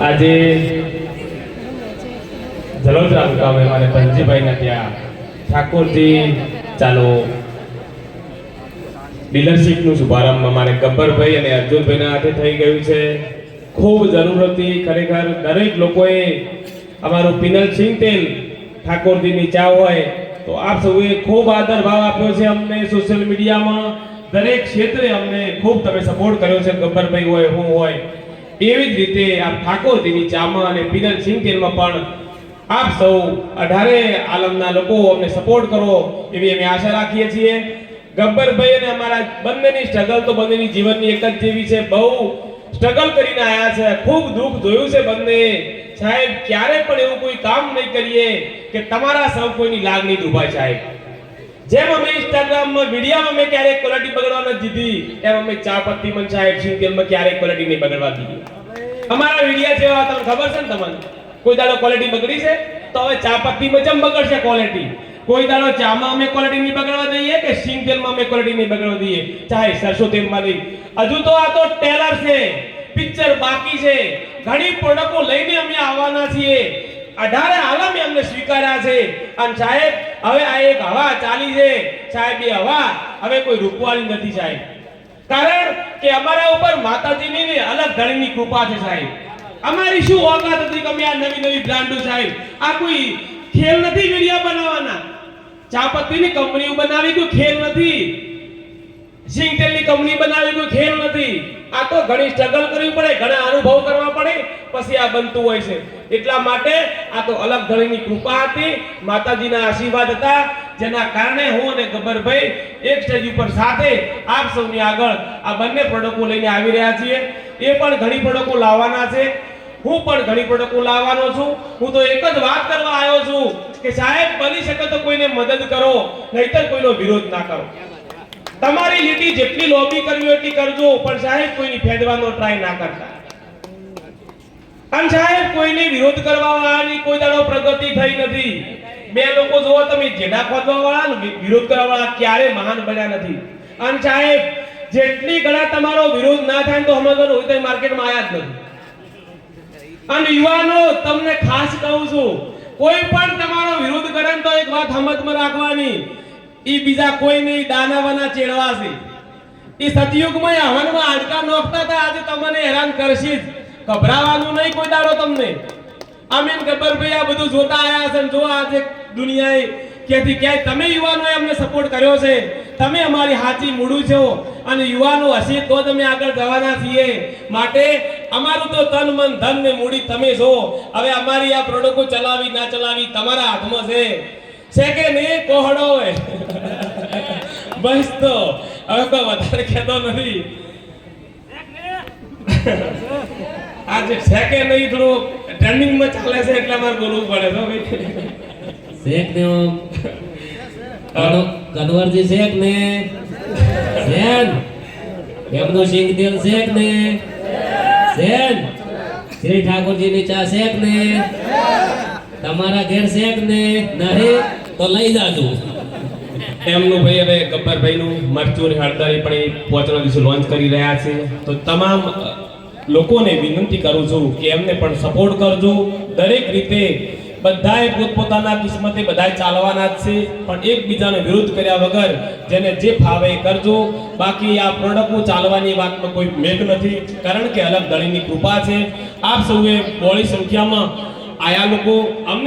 આજે જલોદરા મુકામે મારે ધનજીભાઈના ત્યાં ઠાકોરજી ચાલો ડીલરશીપનું શુભારંભ અમારે ગબ્બરભાઈ અને અર્જુનભાઈના હાથે થઈ ગયું છે. ખૂબ જરૂર હતી ખરેખર દરેક લોકોએ અમારું પિનલ સિંગ તેલ ઠાકોરજીની ચા હોય તો આપ સૌએ ખૂબ આદર ભાવ આપ્યો છે અમને સોશિયલ મીડિયામાં. દરેક ક્ષેત્રે અમને ખૂબ તમે સપોર્ટ કર્યો છે ગબ્બરભાઈ હોય, હું હોય. એવી જ રીતે આ ઠાકોરજીની ચામાં અને પિનલ સિંગતેલમાં પણ આપ સૌ અઢારે આલમના લોકો અમને સપોર્ટ કરો એવી અમે આશા રાખીએ છીએ. ગબ્બરભાઈ અને અમારા બંનેની સ્ટ્રગલ તો બંનેની જીવનની એક જ જેવી છે. બહુ સ્ટ્રગલ કરીને આવ્યા છે. ખૂબ દુઃખ જોયું છે બંને. સાહેબ, ક્યારે પણ એવું કોઈ કામ નહીં કરીએ કે તમારા સૌ કોઈની લાગણી દુભાય સાહેબ. જેમ અમે ઇન્સ્ટાગ્રામમાં વિડીયોમાં મેં ક્યારેક ક્વોલિટી બગડવા નથી દીધી, એમ અમે ચા પત્તી મન સાહેબ સિંગલમાં ક્યારેક ક્વોલિટી નહીં બગડવા દીધી. અમારા વિડીયા જેવા તમને ખબર છે ને તમને? કોઈ દાડો ક્વોલિટી બગડી છે, તો હવે ચા પત્તીમાં જેમ બગડશે ક્વોલિટી કોઈ દાડો ચામાં અમે ક્વોલિટી નહીં બગડવા દઈએ કે સિંગ તેલમાં અમે ક્વોલિટી નહીં બગડવા દઈએ? ચાહે સરસો તેલમાં નહીં. હજુ તો આ તો ટેલર છે, પિક્ચર બાકી છે. ઘણી પ્રોડક્ટો લઈને અમે આવવાના છીએ. અઢારે આલમે અમને સ્વીકાર્યા છે. અને સાહેબ હવે આ એક હવા ચાલી છે. સાહેબ, એ હવા હવે કોઈ રૂકવાની નથી સાહેબ. કારણ કે અમારા ઉપર માતાજીની અલગ ધણીની કૃપા છે સાહેબ. અમારી શું ઓકાત હતી કે આ નવી નવી બ્રાન્ડો સાહેબ. આ કોઈ ખેલ નથી મીડિયા બનાવવાના. ચાપત્તીની કંપનીઓ બનાવી કોઈ ખેલ નથી. સિંગતેલની કંપની બનાવી કોઈ ખેલ નથી. આ તો ઘણી સ્ટ્રગલ કરવી પડે, ઘણા અનુભવ કરવા પડે, પછી આ બનતું હોય છે. એટલા માટે આ તો અલગ ધણીની કૃપા હતી, માતાજીના આશીર્વાદ હતા, જેના કારણે હું અને ગબ્બરભાઈ એક સ્ટેજ ઉપર સાથે આપ સૌની આગળ આ બંને પ્રોડક્ટો લઈને આવી રહ્યા છીએ. એ પણ ઘણી પ્રોડક્ટો લાવવાના છે. હું પણ ઘણી પ્રોડક્ટો લાવવાનો છું. હું તો એક જ વાત કરવા આવ્યો છું કે સાહેબ બની શકે તો કોઈને મદદ કરો, નહીતર કોઈનો વિરોધ ના કરો. તમારી લીટી જેટલી લોબી કરવી એટલી કરજો, પણ સાહેબ, કોઈની ફેદવાનો ટ્રાય ના કરતા. અને સાહેબ, કોઈને વિરોધ કરવા વાળાની કોઈ દાડો પ્રગતિ થઈ નથી. બે લોકો જોવો તમે જેડા ખોદવા વાળા વિરોધ કરવા વાળા ક્યારે મહાન બન્યા નથી. અને સાહેબ, જેટલી ગળા તમારો વિરોધ ના થાય તો હમણાં હોય તો માર્કેટમાં આયા જ નથી. અને યુવાનો, તમને ખાસ કહું છું, કોઈ પણ તમારો વિરોધ કરે તો એક વાત હમતમાં રાખવાની. ઈ બીજા કોઈ નહીં, દાનાવાના ચેડવા છે. ઈ સતયુગમાં હવનમાં હાડકા નોખતા હતા, આજે તમને હેરાન કરશે જ. ગભરાવાનું નહીં કોઈ દાડો તમને. આમીન ગબ્બરભાઈ આ બધું જોતા આયા છે જો આજે દુનિયાએ ક્યાંથી ક્યાંય તમે યુવાનોએ અમને સપોર્ટ કર્યો છે. તમે અમારી હાચી મૂડું છો અને યુવાનો હશે તો તમે આગળ જવાના છીએ. માટે અમારું તો તન મન ધન ને મૂડી તમે છો હવે અમારી આ પ્રોડક્ટો ચલાવી, ના ચલાવી તમારા હાથમાં છે. છે કે નહીં? કોહડો હોય. બસ તો. હવે કોઈ વધારે કહેતો નથી. આજે છે કે નહીં? થોડું ટ્રેન્ડિંગમાં ચાલે છે એટલે મારે બોલવું પડે તો ભાઈ. શેખ ને કનુ- કનવરજી શેખ ને. સેન એમનો સિંગ દેવ શેખ ને. સેન શ્રી ઠાકોરજી ની ચા શેખ ને. તમારા ઘેર શેખ ને. નહીં. તો લઈ જાજો. એમનું ભાઈ હવે ગબ્બરભાઈનું મરચું અને હળદર પણ એ પોચના દિવસે લોન્ચ કરી રહ્યા છે. તો તમામ લોકોને વિનંતી કરું છું કે એમને પણ સપોર્ટ કરજો. દરેક રીતે બધાએ પોતપોતાના કિસ્મતે બધાએ ચાલવાના જ છે. પણ એકબીજાનો વિરોધ કર્યા વગર જેને જે ફાવે કરજો. બાકી આ પ્રોડક્ટનું ચાલવાની વાતમાં કોઈ મેઘ નથી. કારણ કે અલગ દળીની કૃપા છે. આપ સૌએ બોળી સંખ્યામાં આયા લોકો. અમને